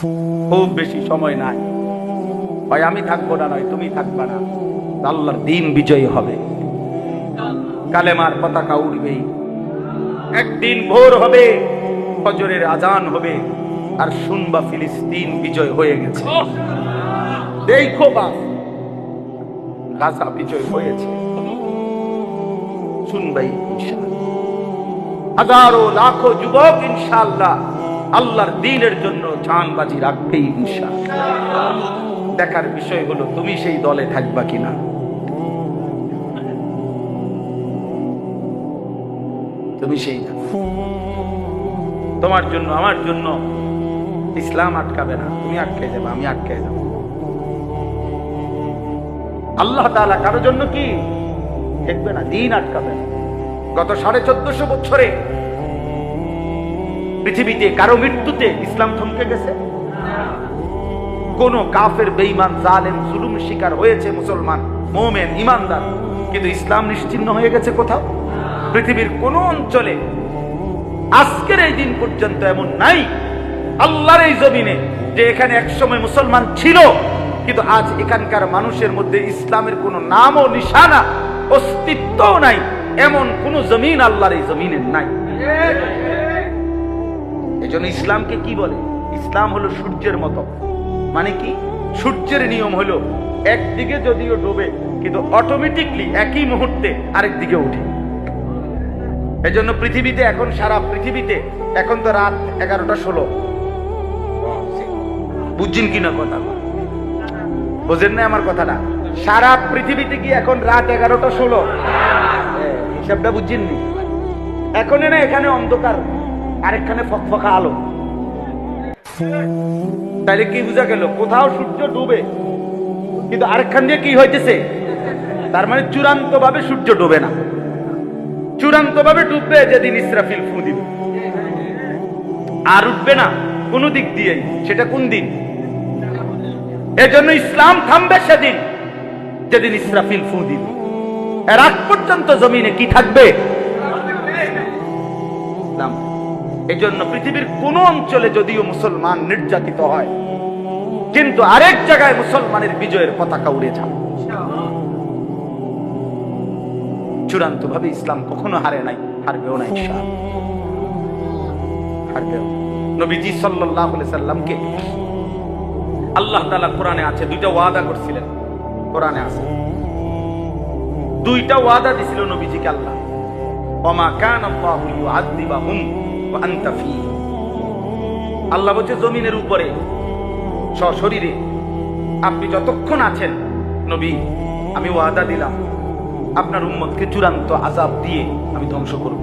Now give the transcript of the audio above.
খুব বেশি সময় নাই। হয় আমি থাকব না, নয় তুমি থাকবা না। আল্লাহর দিন বিজয়ী হবে। কালেমার পতাকা উড়বেই একদিন ভোর হবে, ফজরের আজান হবে, আর শুনবা ফিলিস্তিন বিজয় হয়ে গেছে। দেখো বা, গাজা বিজয় হয়েছে। শুনবাই ইনশাআল্লাহ। হাজারো লাখো যুবক ইনশাআল্লাহ আল্লাহর দিনের জন্য জানবাজি রাখবেই ইনশাআল্লাহ দেখার বিষয় হলো, তুমি সেই দলে থাকবা কিনা? তুমি সেই তোমার জন্য, আমার জন্য ইসলাম আটকাবে না। তুমি আটকে যাবে, আমি আটকে যাব। আল্লাহ তাআলা কারোর জন্য কি? দেখবে না, দিন আটকাবে গত সাড়ে চোদ্দশো বছরে পৃথিবীতে কারও মৃত্যুতে ইসলাম থমকে গেছে? কোন কাফের, বেঈমান, জালেম, জুলুম শিকার হয়েছে মুসলমান, মোমেন ইমানদার কিন্তু ইসলাম নিশ্চিহ্ন হয়ে গেছে কোথাও? পৃথিবীর কোন অঞ্চলে আজকের এই দিন পর্যন্ত এমন নাই। আল্লাহর এই জমিনে যে এখানে একসময় মুসলমান ছিল, কিন্তু আজ এখানকার মানুষের মধ্যে ইসলামের কোনো নামও, নিশানা অস্তিত্ব নাই। এমন কোন জমিন আল্লাহর এই জমিনের নাই। এই জন্য ইসলামকে কি বলে? ইসলাম হলো সূর্যের মতো। মানে কি? সূর্যের নিয়ম হলো একদিকে যদিও ডোবে, কিন্তু অটোমেটিকলি একই মুহূর্তে আরেক দিকে উঠে এই জন্য পৃথিবীতে এখন সারা পৃথিবীতে, এখন তো রাত এগারোটা ষোলো। বুঝছেন কি না কথা? বুঝেন না আমার কথাটা? সারা পৃথিবীতে কি এখন রাত এগারোটা ষোলো? হিসাবটা বুঝছেন নি? এখন না, এখানে অন্ধকার। আরেকখানে ফকফকা আলো। তাইলে কি বোঝা গেল? কোথাও সূর্য ডুবে, কিন্তু আরেকখান দিয়ে কি হইতেছে? তার মানে চূড়ান্ত ভাবে সূর্য ডুবে না। চূড়ান্ত ভাবে ডুববে যেদিন ইসরাফিল ফু দিবে। আর উঠবে না কোন দিক দিয়ে, সেটা কোন দিন? এজন্য ইসলাম থামবে সেদিন, যেদিন ইসরাফিল ফু দিবে। এর আগ পর্যন্ত জমিনে কি থাকবে? ইসলাম এই জন্য পৃথিবীর কোন অঞ্চলে যদিও মুসলমান নির্যাতিত হয়, কিন্তু আরেক জায়গায় মুসলমানের বিজয়ের পতাকা উড়ে যাবে চূড়ান্ত ভাবে ইসলাম কখনো হারে নাই, হারবেও না ইনশাআল্লাহ। হারবেও। নবীজি আলাইহি সাল্লামকে আল্লাহ তাআলা কোরআনে আছে, দুইটা ওয়াদা করছিলেন। কোরআনে আছে। দুইটা ওয়াদা দিছিল নবীজিকে আল্লাহ। ওমা কান আল্লাহু আনতা ফীহিম আল্লাহ বলছে, জমিনের উপরে, সশরীরে আপনি যতক্ষণ আছেন, নবী, আমি ওয়াদা দিলাম, আপনার উম্মতকে চূড়ান্ত আজাব দিয়ে আমি ধ্বংস করব।